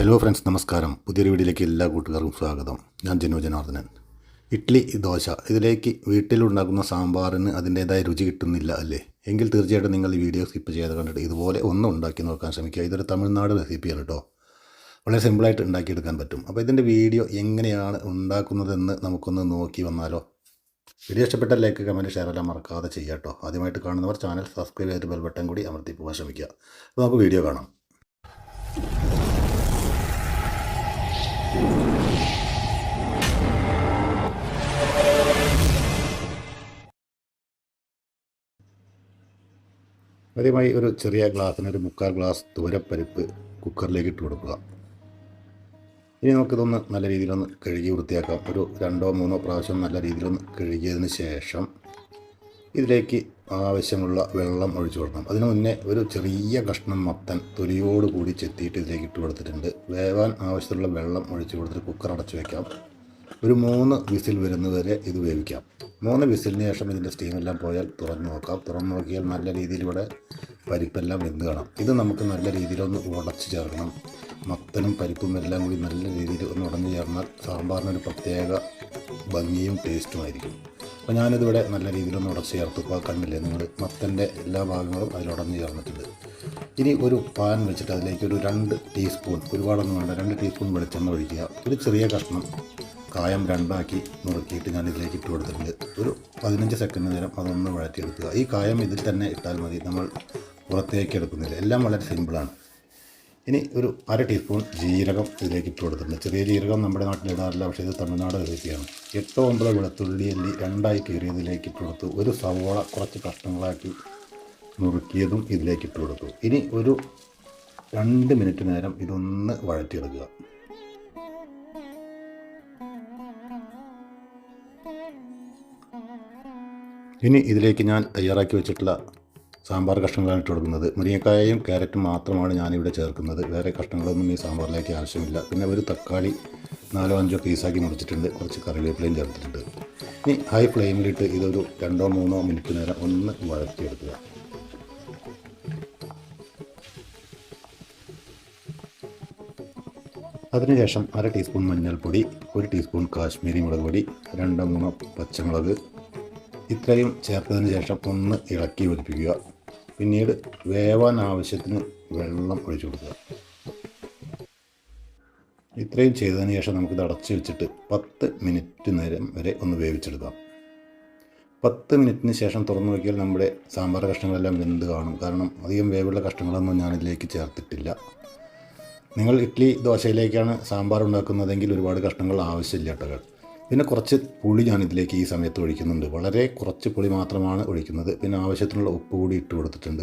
Hello friends നമസ്കാരം. പുതിയൊരു വീഡിയോയിലേക്ക് എല്ലാ കൂട്ടുകാർക്കും സ്വാഗതം. ഞാൻ ജനു ജനാർദ്ദനൻ. ഇഡ്ഡലി ദോശ ഇതിലേക്ക് വീട്ടിലുണ്ടാക്കുന്ന സാമ്പാറിന് അതിന്റേതായ രുചി കിട്ടുന്നില്ല അല്ലേ? എങ്കിൽ തീർച്ചയായിട്ടും നിങ്ങൾ ഈ വീഡിയോ സ്കിപ്പ് ചെയ്യാതെ കണ്ടിട്ട് ഇതുപോലെ ഒന്ന് ഉണ്ടാക്കി നോക്കാൻ ശ്രമിക്കുക. ഇതൊരു തമിഴ്നാട് റെസിപ്പിയാണ് കേട്ടോ വളരെ സിമ്പിളായിട്ട് ഉണ്ടാക്കിയെടുക്കാൻ പറ്റും. അപ്പോൾ ഇതിന്റെ വീഡിയോ എങ്ങനെയാണ് ഉണ്ടാക്കുന്നതെന്ന് നമുക്കൊന്ന് നോക്കി വന്നാലോ? വീഡിയോ ഇഷ്ടപ്പെട്ട ലൈക്ക് കമന്റ് ഷെയർ എല്ലാം മറക്കാതെ ചെയ്യുക കേട്ടോ ആദ്യമായിട്ട് കാണുന്നവർ ചാനൽ സബ്സ്ക്രൈബ് ചെയ്തിട്ട് ബെൽ ബട്ടൺ കൂടി അമർത്തി പോകാൻ ശ്രമിക്കുക. അപ്പോൾ നമുക്ക് വീഡിയോ കാണാം. ആദ്യമായി ഒരു ചെറിയ ഗ്ലാസ്സിന് ഒരു മുക്കാൽ ഗ്ലാസ് തുവരപ്പരിപ്പ് കുക്കറിലേക്ക് ഇട്ട് കൊടുക്കുക. ഇനി നമുക്കിതൊന്ന് നല്ല രീതിയിലൊന്ന് കഴുകി വൃത്തിയാക്കാം. ഒരു രണ്ടോ മൂന്നോ പ്രാവശ്യം നല്ല രീതിയിലൊന്ന് കഴുകിയതിന് ശേഷം ഇതിലേക്ക് ആവശ്യമുള്ള വെള്ളം ഒഴിച്ചു കൊടുക്കണം. അതിനു മുന്നേ ഒരു ചെറിയ കഷ്ണം മത്തൻ തൊലിയോട് കൂടി ചെത്തിയിട്ട് ഇതിലേക്ക് ഇട്ട് കൊടുത്തിട്ടുണ്ട്. വേവാൻ ആവശ്യമുള്ള വെള്ളം ഒഴിച്ചു കൊടുത്തിട്ട് കുക്കർ അടച്ചു വയ്ക്കാം ഒരു മൂന്ന് വിസിൽ വരുന്നതുവരെ ഇത് വേവിക്കാം. മൂന്ന് വിസിലിന് ശേഷം ഇതിന്റെ സ്റ്റീമെല്ലാം പോയാൽ തുറന്നു നോക്കാം. തുറന്നു നോക്കിയാൽ നല്ല രീതിയിൽ ഇവിടെ പരിപ്പെല്ലാം വെന്ത് കാണാം. ഇത് നമുക്ക് നല്ല രീതിയിലൊന്ന് ഉടച്ച് ചേർക്കണം. മത്തനും പരിപ്പും എല്ലാം കൂടി നല്ല രീതിയിൽ ഒന്ന് ഉടഞ്ഞു ചേർന്നാൽ സാമ്പാറിനൊരു പ്രത്യേക ഭംഗിയും ടേസ്റ്റുമായിരിക്കും അപ്പോൾ ഞാനിതിവിടെ നല്ല രീതിയിലൊന്ന് ഉടച്ച് ചേർത്ത് കണ്ടില്ലേ? നിങ്ങൾ മത്തന്റെ എല്ലാ ഭാഗങ്ങളും അതിലുടഞ്ഞ് ചേർന്നിട്ടുണ്ട്. ഇനി ഒരു പാൻ വെച്ചിട്ട് അതിലേക്ക് ഒരു രണ്ട് ടീസ്പൂൺ ഒരുപാടൊന്നും വേണ്ട രണ്ട് ടീസ്പൂൺ വെളിച്ചെണ്ണ ഒഴിക്കുക. ഒരു ചെറിയ കഷ്ണം കായം രണ്ടാക്കി നുറുക്കിയിട്ട് ഞാൻ ഇതിലേക്ക് ഇട്ട് കൊടുത്തിട്ടുണ്ട്. ഒരു പതിനഞ്ച് സെക്കൻഡ് നേരം അതൊന്ന് വഴറ്റിയെടുക്കുക. ഈ കായം ഇതിൽ തന്നെ ഇട്ടാൽ മതി. നമ്മൾ പുറത്തേക്ക് എടുക്കുന്നില്ല. എല്ലാം വളരെ സിമ്പിളാണ് ഇനി ഒരു അര ടീസ്പൂൺ ജീരകം ഇതിലേക്ക് ഇട്ട് കൊടുത്തിട്ടുണ്ട്. ചെറിയ ജീരകം നമ്മുടെ നാട്ടിൽ ഇടാറില്ല പക്ഷേ ഇത് തമിഴ്നാട് റെസിപ്പിയാണ് എട്ടോ ഒമ്പതോ വെളുത്തുള്ളി അല്ലി രണ്ടായി കീറിയതിലേക്ക് ഇട്ട് കൊടുത്തു. ഒരു സവോള കുറച്ച് കഷ്ണങ്ങളാക്കി നുറുക്കിയതും ഇതിലേക്ക് ഇട്ട് കൊടുത്തു. ഇനി ഒരു രണ്ട് മിനിറ്റ് നേരം ഇതൊന്ന് വഴറ്റിയെടുക്കുക. ഇനി ഇതിലേക്ക് ഞാൻ തയ്യാറാക്കി വെച്ചിട്ടുള്ള സാമ്പാർ കഷ്ണങ്ങളാണ് ഇട്ട് കൊടുക്കുന്നത്. മുരിങ്ങക്കായയും ക്യാരറ്റും മാത്രമാണ് ഞാനിവിടെ ചേർക്കുന്നത്. വേറെ കഷ്ണങ്ങളൊന്നും ഈ സാമ്പാറിലേക്ക് ആവശ്യമില്ല. പിന്നെ ഒരു തക്കാളി നാലോ അഞ്ചോ പീസാക്കി മുറിച്ചിട്ടുണ്ട്. കുറച്ച് കറിവേപ്പിലയും ചേർത്തിട്ടുണ്ട്. ഇനി ഹൈ ഫ്ലെയിമിലിട്ട് ഇതൊരു രണ്ടോ മൂന്നോ മിനിറ്റ് നേരം ഒന്ന് വഴറ്റിയെടുക്കുക. അതിനുശേഷം അര ടീസ്പൂൺ മഞ്ഞൾപ്പൊടി ഒരു ടീസ്പൂൺ കാശ്മീരി മുളക് പൊടി രണ്ടോ മൂന്നോ പച്ചമുളക് ഇത്രയും ചേർത്തതിന് ശേഷം ഒന്ന് ഇളക്കി പിടിപ്പിക്കുക പിന്നീട് വേവാൻ ആവശ്യത്തിന് വെള്ളം ഒഴിച്ചു കൊടുക്കുക. ഇത്രയും ചെയ്തതിന് ശേഷം നമുക്കിത് അടച്ച് വെച്ചിട്ട് പത്ത് മിനിറ്റ് നേരം വരെ ഒന്ന് വേവിച്ചെടുക്കാം. പത്ത് മിനിറ്റിന് ശേഷം തുറന്നു നോക്കിയാൽ നമ്മുടെ സാമ്പാർ കഷ്ണങ്ങളെല്ലാം വെന്ത് കാണും. കാരണം അധികം വേവുള്ള കഷ്ണങ്ങളൊന്നും ഞാനിതിലേക്ക് ചേർത്തിട്ടില്ല. നിങ്ങൾ ഇഡ്ഡലി ദോശയിലേക്കാണ് സാമ്പാർ ഉണ്ടാക്കുന്നതെങ്കിൽ ഒരുപാട് കഷ്ണങ്ങൾ ആവശ്യമില്ല കേട്ടോ. പിന്നെ കുറച്ച് പുളി ഞാൻ ഇതിലേക്ക് ഈ സമയത്ത് ഒഴിക്കുന്നുണ്ട്. വളരെ കുറച്ച് പുളി മാത്രമാണ് ഒഴിക്കുന്നത്. പിന്നെ ആവശ്യത്തിനുള്ള ഉപ്പ് കൂടി ഇട്ട് കൊടുത്തിട്ടുണ്ട്.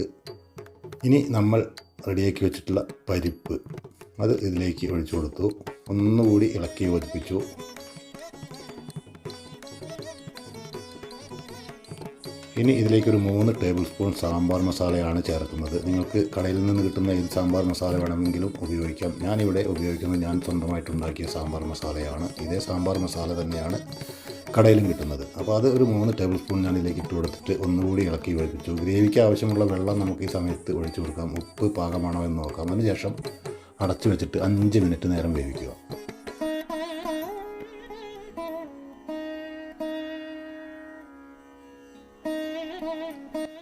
ഇനി നമ്മൾ റെഡിയാക്കി വെച്ചിട്ടുള്ള പരിപ്പ്. അത് ഇതിലേക്ക് ഒഴിച്ചു കൊടുത്തു. ഒന്നുകൂടി ഇളക്കി യോജിപ്പിച്ചു. ഇനി ഇതിലേക്കൊരു മൂന്ന് ടേബിൾ സ്പൂൺ സാമ്പാർ മസാലയാണ് ചേർക്കുന്നത്. നിങ്ങൾക്ക് കടയിൽ നിന്ന് കിട്ടുന്ന ഏത് സാമ്പാർ മസാല വേണമെങ്കിലും ഉപയോഗിക്കാം. ഞാനിവിടെ ഉപയോഗിക്കുന്നത് ഞാൻ സ്വന്തമായിട്ട് ഉണ്ടാക്കിയ സാമ്പാർ മസാലയാണ്. ഇതേ സാമ്പാർ മസാല തന്നെയാണ് കടയിലും കിട്ടുന്നത്. അപ്പോൾ അത് ഒരു മൂന്ന് ടേബിൾ സ്പൂൺ ഞാൻ ഇതിലേക്ക് ഇട്ട് കൊടുത്തിട്ട് ഒന്നുകൂടി ഇളക്കി ഒഴിപ്പിച്ചു ഗ്രേവിക്ക് ആവശ്യമുള്ള വെള്ളം നമുക്ക് ഈ സമയത്ത് ഒഴിച്ചു കൊടുക്കാം. ഉപ്പ് പാകമാണോ എന്ന് നോക്കാം. അതിനുശേഷം അടച്ചു വെച്ചിട്ട് അഞ്ച് മിനിറ്റ് നേരം വേവിക്കുക.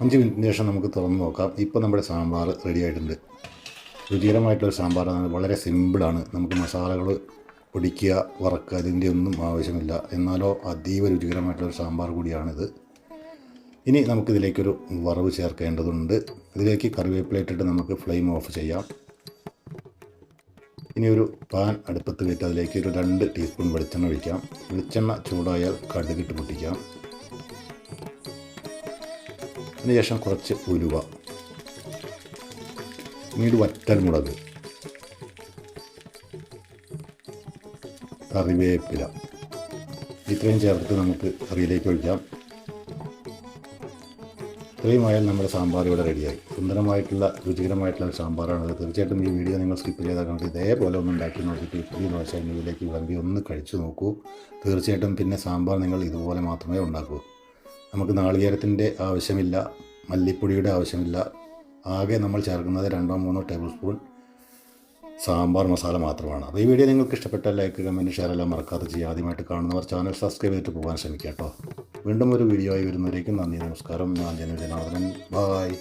അഞ്ച് മിനിറ്റിന് ശേഷം നമുക്ക് തുറന്ന് നോക്കാം. ഇപ്പോൾ നമ്മുടെ സാമ്പാർ റെഡി ആയിട്ടുണ്ട്. രുചികരമായിട്ടുള്ള സാമ്പാറാണ് വളരെ സിമ്പിളാണ് നമുക്ക് മസാലകൾ പൊടിക്കുക വറക്കുക അതിന്റെ ഒന്നും ആവശ്യമില്ല. എന്നാലോ അതീവ രുചികരമായിട്ടുള്ള സാമ്പാർ കൂടിയാണിത്. ഇനി നമുക്കിതിലേക്കൊരു വറവ് ചേർക്കേണ്ടതുണ്ട്. ഇതിലേക്ക് കറിവേപ്പിലിട്ടിട്ട് നമുക്ക് ഫ്ലെയിം ഓഫ് ചെയ്യാം. ഇനി ഒരു പാൻ അടുപ്പത്ത് വെച്ച് അതിലേക്ക് ഒരു രണ്ട് ടീസ്പൂൺ വെളിച്ചെണ്ണ ഒഴിക്കാം. വെളിച്ചെണ്ണ ചൂടായാൽ കടുകിട്ട് പൊട്ടിക്കാം. അതിനുശേഷം കുറച്ച് ഉലുവ. പിന്നീട് വറ്റൽമുളക് കറിവേപ്പില. ഇത്രയും ചേർത്ത് നമുക്ക് കറിയിലേക്ക് ഒഴിക്കാം. ഇത്രയും ആയാൽ നമ്മുടെ സാമ്പാർ ഇവിടെ റെഡിയായി. സുന്ദരമായിട്ടുള്ള രുചികരമായിട്ടുള്ള സാമ്പാറാണത് സാമ്പാറാണ് തീർച്ചയായിട്ടും ഈ വീഡിയോ നിങ്ങൾ സ്കിപ്പ് ചെയ്താൽ കണ്ടിട്ട് ഇതേപോലെ ഒന്ന് ഉണ്ടാക്കി നോക്കിയിട്ട് ഇഡ്ഡലി ദോശ എന്നിവയിലേക്ക് വിളമ്പി ഒന്ന് കഴിച്ചു നോക്കൂ. തീർച്ചയായിട്ടും പിന്നെ സാമ്പാർ നിങ്ങൾ ഇതുപോലെ മാത്രമേ ഉണ്ടാക്കൂ. നമുക്ക് നാളികേരത്തിന്റെ ആവശ്യമില്ല മല്ലിപ്പൊടിയുടെ ആവശ്യമില്ല. ആകെ നമ്മൾ ചേർക്കുന്നത് രണ്ടോ മൂന്നോ ടേബിൾ സ്പൂൺ സാമ്പാർ മസാല മാത്രമാണ്. അപ്പോൾ ഈ വീഡിയോ നിങ്ങൾക്ക് ഇഷ്ടപ്പെട്ട ലൈക്ക് കമന്റ് ഷെയർ എല്ലാം മറക്കാതെ ചെയ്യുക. ആദ്യമായിട്ട് കാണുന്നവർ ചാനൽ സബ്സ്ക്രൈബ് ചെയ്തിട്ട് പോകാൻ ശ്രമിക്കുക കേട്ടോ. വീണ്ടും ഒരു വീഡിയോ ആയി വരുന്നവരേക്കും നന്ദി നമസ്കാരം. ഞാൻ ജനജനാർദ്ദനൻ ബായ്